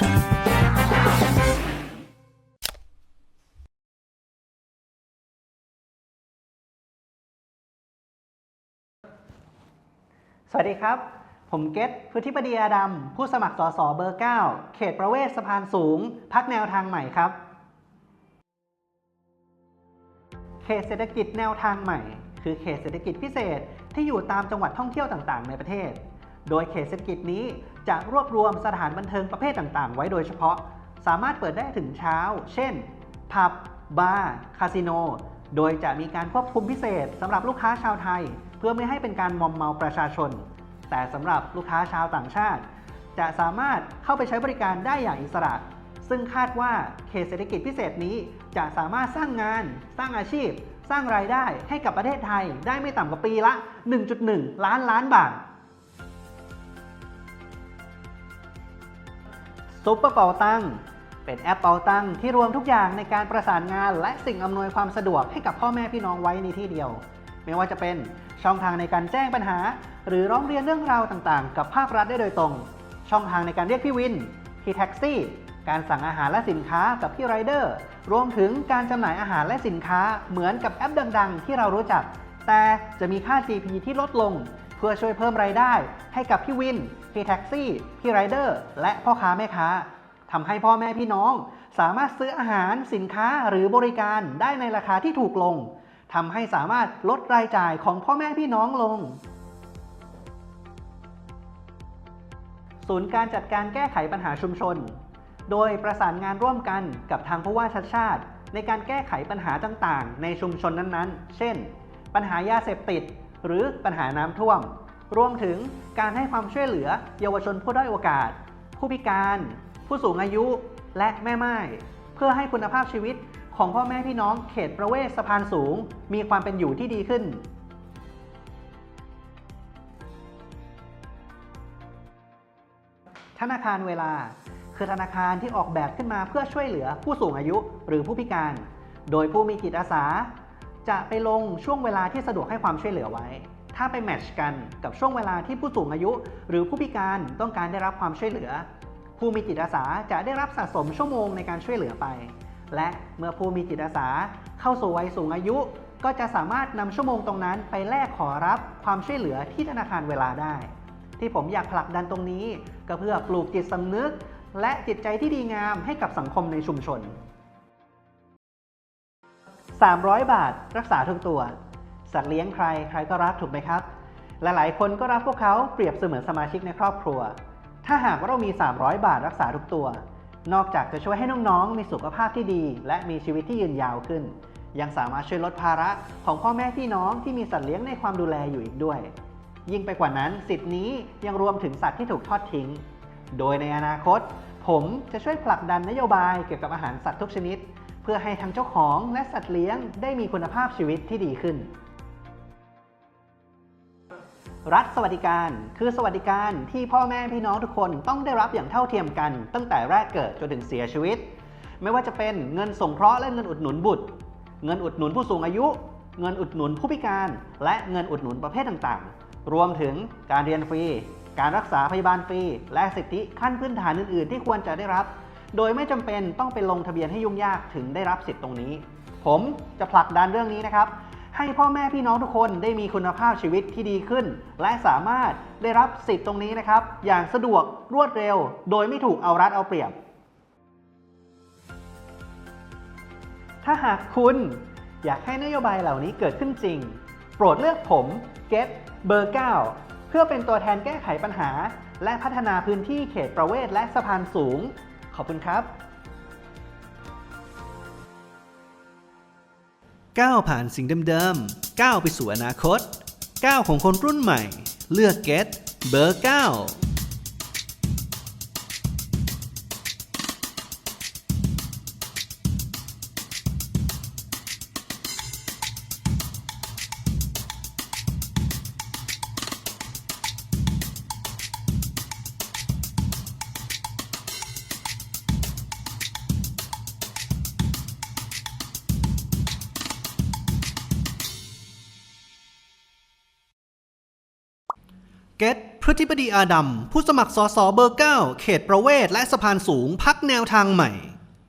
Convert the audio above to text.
สวัสดีครับ ผมเกตพุทธิปดีอาดำผู้สมัครสสเบอร์ 9 เขตประเวศสะพานสูง พักแนวทางใหม่ครับ เขตเศรษฐกิจแนวทางใหม่ คือเขตเศรษฐกิจพิเศษที่อยู่ตามจังหวัดท่องเที่ยวต่างๆ ในประเทศ โดยเขตเศรษฐกิจนี้ จะรวบรวมสถานบันเทิงประเภทต่างๆ ไว้โดยเฉพาะ สามารถเปิดได้ถึงเช้า เช่น ผับ บาร์ คาสิโน โดยจะมีการควบคุมพิเศษสำหรับลูกค้าชาวไทย เพื่อไม่ให้เป็นการมอมเมาประชาชน แต่สำหรับลูกค้าชาวต่างชาติ จะสามารถเข้าไปใช้บริการได้อย่างอิสระ ซึ่งคาดว่าเขตเศรษฐกิจพิเศษนี้จะสามารถสร้างงาน สร้างอาชีพ สร้างรายได้ให้กับประเทศไทยได้ไม่ต่ำกว่าปีละ 1.1 ล้านล้านบาท ซุปเปอร์เปาตังเป็นแอปเปาตังที่รวมทุกอย่างในการประสานงาน และสิ่งอำนวยความสะดวกให้กับพ่อแม่พี่น้องไว้ในที่เดียว ไม่ว่าจะเป็นช่องทางในการแจ้งปัญหา หรือร้องเรียนเรื่องราวต่างๆ กับภาครัฐได้โดยตรง ช่องทางในการเรียกพี่วินพี่แท็กซี่ การสั่งอาหารและสินค้ากับพี่ไรเดอร์รวมถึงการจำหน่ายอาหารและสินค้าเหมือนกับแอปดัง ๆ ที่เรารู้จัก แต่จะมีค่า GP ที่ลดลง เพื่อช่วยเพิ่มรายได้ ให้กับพี่วิน พี่แท็กซี่ พี่ไรเดอร์ และพ่อค้าแม่ค้าทำให้พ่อแม่พี่น้อง สามารถซื้ออาหารสินค้าหรือบริการได้ในราคาที่ถูกลงทำให้สามารถลดรายจ่ายของพ่อแม่พี่น้องลง ศูนย์การจัดการแก้ไขปัญหาชุมชน โดยประสานงานร่วมกันกับทางผู้ว่าชัดชาติ ในการแก้ไขปัญหาต่างๆ ในชุมชนนั้นๆ เช่น ปัญหายาเสพติด หรือปัญหาน้ำท่วม รวมถึงการให้ความช่วยเหลือเยาวชนผู้ด้อยโอกาส ผู้พิการ ผู้สูงอายุ และแม่ไม้เพื่อให้คุณภาพชีวิตของพ่อแม่พี่น้องเขตประเวศสะพานสูง มีความเป็นอยู่ที่ดีขึ้นธนาคารเวลา คือธนาคารที่ออกแบบขึ้นมาเพื่อช่วยเหลือผู้สูงอายุหรือผู้พิการ โดยผู้มีจิตอาสา จะไปลงช่วงเวลาที่สะดวกให้ความช่วยเหลือไว้ ถ้าไปแมทช์กันกับช่วงเวลาที่ผู้สูงอายุ หรือผู้พิการต้องการได้รับความช่วยเหลือ ผู้มีจิตอาสาจะได้รับสะสมชั่วโมงในการช่วยเหลือไป และเมื่อผู้มีจิตอาสาเข้าสู่วัยสูงอายุ ก็จะสามารถนำชั่วโมงตรงนั้นไปแลกขอรับความช่วยเหลือที่ธนาคารเวลาได้ ที่ผมอยากผลักดันตรงนี้ ก็เพื่อปลูกจิตสำนึก และจิตใจที่ดีงามให้กับสังคมในชุมชน 300 บาทรักษาทุกตัว สัตว์เลี้ยงใครใครก็รักถูกไหมครับ หลายๆ คนก็รักพวกเขาเปรียบเสมือนสมาชิกในครอบครัว ถ้าหากว่าเรามี 300 บาทรักษาทุกตัว นอกจากจะช่วยให้น้องๆ มีสุขภาพที่ดี และมีชีวิตที่ยืนยาวขึ้น ยังสามารถช่วยลดภาระของพ่อแม่พี่น้องที่มีสัตว์เลี้ยงในความดูแลอยู่อีกด้วย ยิ่งไปกว่านั้นสิทธินี้ยังรวมถึงสัตว์ที่ถูกทอดทิ้ง โดยในอนาคต ผมจะช่วยผลักดันนโยบายเกี่ยวกับอาหารสัตว์ทุกชนิด เพื่อให้ทั้งเจ้าของและสัตว์เลี้ยงได้มีคุณภาพชีวิตที่ดีขึ้น รัฐสวัสดิการคือสวัสดิการที่พ่อแม่พี่น้องทุกคนต้องได้รับอย่างเท่าเทียมกัน ตั้งแต่แรกเกิดจนถึงเสียชีวิต ไม่ว่าจะเป็นเงินสงเคราะห์และเงินอุดหนุนบุตร เงินอุดหนุนผู้สูงอายุ เงินอุดหนุนผู้พิการ และเงินอุดหนุนประเภทต่างๆ รวมถึงการเรียนฟรี การรักษาพยาบาลฟรี และสิทธิขั้นพื้นฐานอื่น ๆ ที่ควรจะได้รับ โดยไม่จำเป็นต้องไปลงทะเบียนให้ยุ่งยากถึงได้รับสิทธิ์ตรงนี้ ผมจะผลักดันเรื่องนี้นะครับ ให้พ่อแม่พี่น้องทุกคนได้มีคุณภาพชีวิตที่ดีขึ้น และสามารถได้รับสิทธิ์ตรงนี้นะครับ อย่างสะดวกรวดเร็ว โดยไม่ถูกเอารัดเอาเปรียบ ถ้าหากคุณอยากให้นโยบายเหล่านี้เกิดขึ้นจริง โปรดเลือกผม Get เบอร์ 9 เพื่อเป็นตัวแทนแก้ไขปัญหา และพัฒนาพื้นที่เขตประเวศและสะพานสูง ขอบคุณครับก้าวผ่านสิ่งเดิมๆก้าวไปสู่อนาคตก้าวของคนรุ่นใหม่ เลือก Get เบอร์9 เกตพฤติบดีอาดัมผู้สมัครสสเบอร์9เขตประเวศและสะพานสูงพักแนวทางใหม่